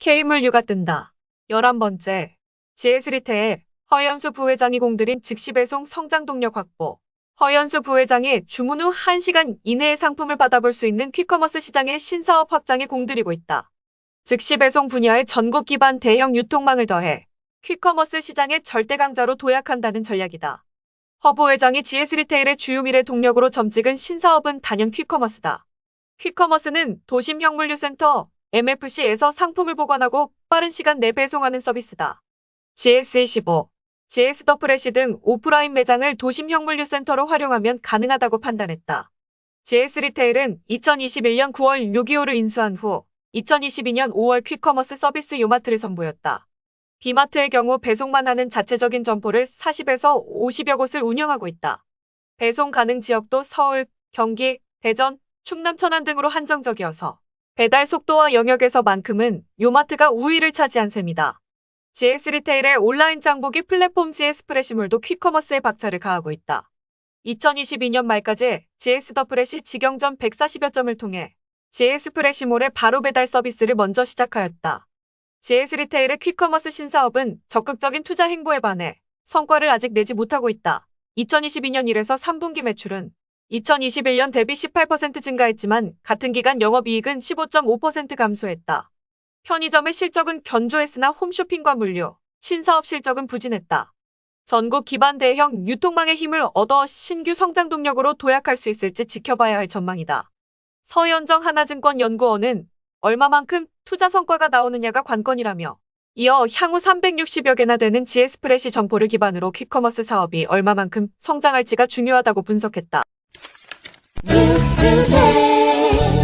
K물류가 뜬다. 11번째. GS리테의 허연수 부회장이 공들인 즉시 배송 성장 동력 확보. 허연수 부회장이 주문 후 1시간 이내에 상품을 받아볼 수 있는 퀵커머스 시장의 신사업 확장에 공들이고 있다. 즉시 배송 분야의 전국 기반 대형 유통망을 더해 퀵커머스 시장의 절대 강자로 도약한다는 전략이다. 허 부 회장이 GS리테일의 주요 미래 동력으로 점찍은 신사업은 단연 퀵커머스다. 퀵커머스는 도심 형물류센터 MFC에서 상품을 보관하고 빠른 시간 내 배송하는 서비스다. GS25, GS 더 프레시 등 오프라인 매장을 도심 형물류센터로 활용하면 가능하다고 판단했다. GS 리테일은 2021년 9월 요기요를 인수한 후 2022년 5월 퀵커머스 서비스 요마트를 선보였다. 비마트의 경우 배송만 하는 자체적인 점포를 40에서 50여 곳을 운영하고 있다. 배송 가능 지역도 서울, 경기, 대전, 충남 천안 등으로 한정적이어서 배달 속도와 영역에서만큼은 요마트가 우위를 차지한 셈이다. GS 리테일의 온라인 장보기 플랫폼 GS 프레시몰도 퀵커머스에 박차를 가하고 있다. 2022년 말까지 GS 더 프레시 직영점 140여 점을 통해 GS 프레시몰의 바로 배달 서비스를 먼저 시작하였다. GS 리테일의 퀵커머스 신사업은 적극적인 투자 행보에 반해 성과를 아직 내지 못하고 있다. 2022년 1에서 3분기 매출은 2021년 대비 18% 증가했지만 같은 기간 영업이익은 15.5% 감소했다. 편의점의 실적은 견조했으나 홈쇼핑과 물류, 신사업 실적은 부진했다. 전국 기반 대형 유통망의 힘을 얻어 신규 성장 동력으로 도약할 수 있을지 지켜봐야 할 전망이다. 서현정 하나증권 연구원은 얼마만큼 투자 성과가 나오느냐가 관건이라며 이어 향후 360여 개나 되는 GS프레시 점포를 기반으로 퀵커머스 사업이 얼마만큼 성장할지가 중요하다고 분석했다. News Today.